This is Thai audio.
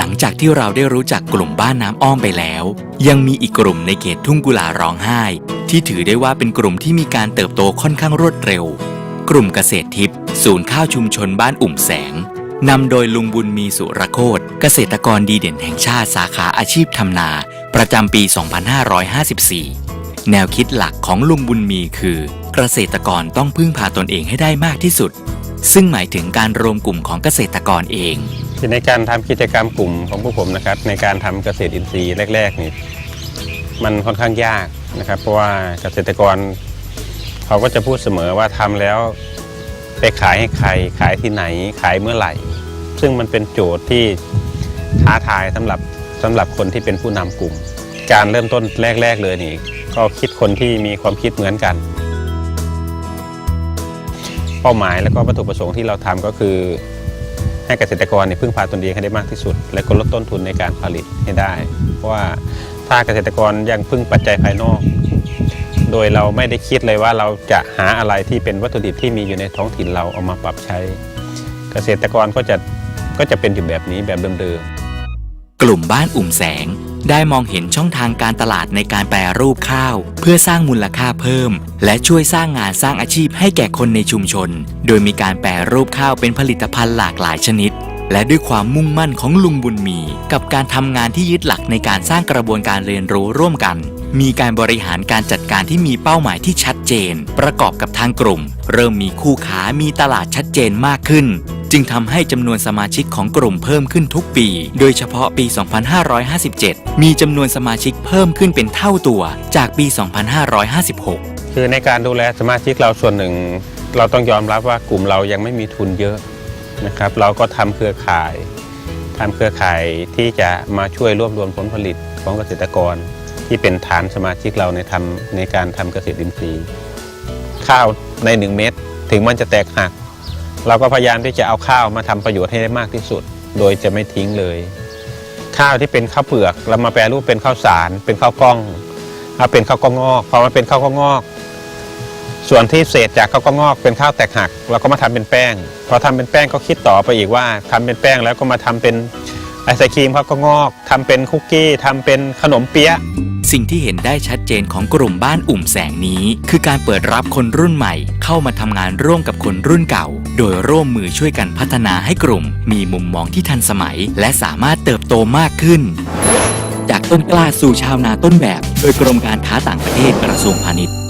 หลังจากที่เราได้รู้จักกลุ่มบ้านน้ำอ้อมไปแล้ว ยังมีอีกกลุ่มในเขตทุ่งกุลาร้องไห้ ที่ถือได้ว่าเป็นกลุ่มที่มีการเติบโตค่อนข้างรวดเร็ว กลุ่มเกษตรทิพย์ศูนย์ข้าวชุมชนบ้านอุ่มแสงนำโดยลุงบุญมีสุรโคตเกษตรกรดีเด่นแห่งชาติสาขาอาชีพทำนา ประจำปี 2554 แนวคิดหลักของลุงบุญมีคือ เกษตรกรต้องพึ่งพาตนเองให้ได้มากที่สุด ซึ่งหมายถึงการรวมกลุ่มของเกษตรกรเอง ในการทำกิจกรรมกลุ่มของพวกผมนะครับ ในการทำเกษตรอินทรีย์แรก ๆ นี่ มันค่อนข้างยากนะครับ เพราะว่าเกษตรกรเขาก็จะพูดเสมอว่าทำแล้วไปขายให้ใครขายที่ไหนขายเมื่อไหร่ ซึ่งมันเป็นโจทย์ที่ท้าทายสำหรับสำหรับคนที่เป็นผู้นำกลุ่ม การเริ่มต้นแรก ๆ เลยนี่ ก็คิดคนที่มีความคิดเหมือนกัน เป้าหมายและก็วัตถุประสงค์ที่เราทำก็คือ ให้เกษตรกรเนี่ยพึ่งพาตนเองให้ได้มากที่สุด และก็ลดต้นทุนในการผลิตให้ได้ เพราะว่าถ้าเกษตรกรยังพึ่งปัจจัยภายนอก โดยเราไม่ได้คิดเลยว่าเราจะหาอะไรที่เป็นวัตถุดิบที่มีอยู่ในท้องถิ่นเราเอามาปรับใช้ เกษตรกรก็จะก็จะเป็นอยู่แบบนี้แบบเดิมๆกลุ่มบ้านอุ่มแสง ได้มองเห็นช่องทางการตลาดในการแปรรูปข้าว เพื่อสร้างมูลค่าเพิ่ม และช่วยสร้างงานสร้างอาชีพให้แก่คนในชุมชน โดยมีการแปรรูปข้าวเป็นผลิตภัณฑ์หลากหลายชนิด และด้วยความมุ่งมั่นของลุงบุญมี กับการทำงานที่ยึดหลักในการสร้างกระบวนการเรียนรู้ร่วมกัน มีการบริหารการจัดการที่มีเป้าหมายที่ชัดเจน ประกอบกับทางกลุ่ม เริ่มมีคู่ค้ามีตลาดชัดเจนมากขึ้น จึงทำให้จำนวนสมาชิกของกลุ่มเพิ่มขึ้นทุกปี โดยเฉพาะปี 2557 มีจำนวนสมาชิกเพิ่มขึ้นเป็นเท่าตัวจากปี 2556 คือในการดูแลสมาชิกเราส่วนหนึ่ง เราต้องยอมรับว่ากลุ่มเรายังไม่มีทุนเยอะนะครับ เราก็ทำเครือข่ายทำเครือข่ายที่จะมาช่วยรวบรวมผลผลิตของเกษตรกร ที่เป็นฐานสมาชิกเราในทำในการทำเกษตรอินทรีย์ ข้าวในหนึ่งเม็ดถึงมันจะแตกหัก เราก็พยายามที่จะเอาข้าวมาทำประโยชน์ให้ได้มากที่สุด โดยจะไม่ทิ้งเลย ข้าวที่เป็นข้าวเปลือก เรามาแปรรูปเป็นข้าวสาร เป็นข้าวกล้องเอาเป็นข้าวกล้องงอกพอมาเป็นข้าวกล้องงอก ส่วนที่เศษจากข้าวกล้องงอกเป็นข้าวแตกหักเราก็มาทำเป็นแป้งพอทำเป็นแป้งก็คิดต่อไปอีกว่าทำเป็นแป้งแล้วก็มาทำเป็นไอศครีมข้าวกล้องงอกทำเป็นคุกกี้ทำเป็นขนมเปี๊ยะสิ่งที่เห็นได้ชัดเจนของกลุ่มบ้านอุ่มแสงนี้ คือการเปิดรับคนรุ่นใหม่ เข้ามาทำงานร่วมกับคนรุ่นเก่า โดยร่วมมือช่วยกันพัฒนาให้กลุ่ม มีมุมมองที่ทันสมัย และสามารถเติบโตมากขึ้น จากต้นกล้าสู่ชาวนาต้นแบบ โดยกรมการค้าต่างประเทศกระทรวงพาณิชย์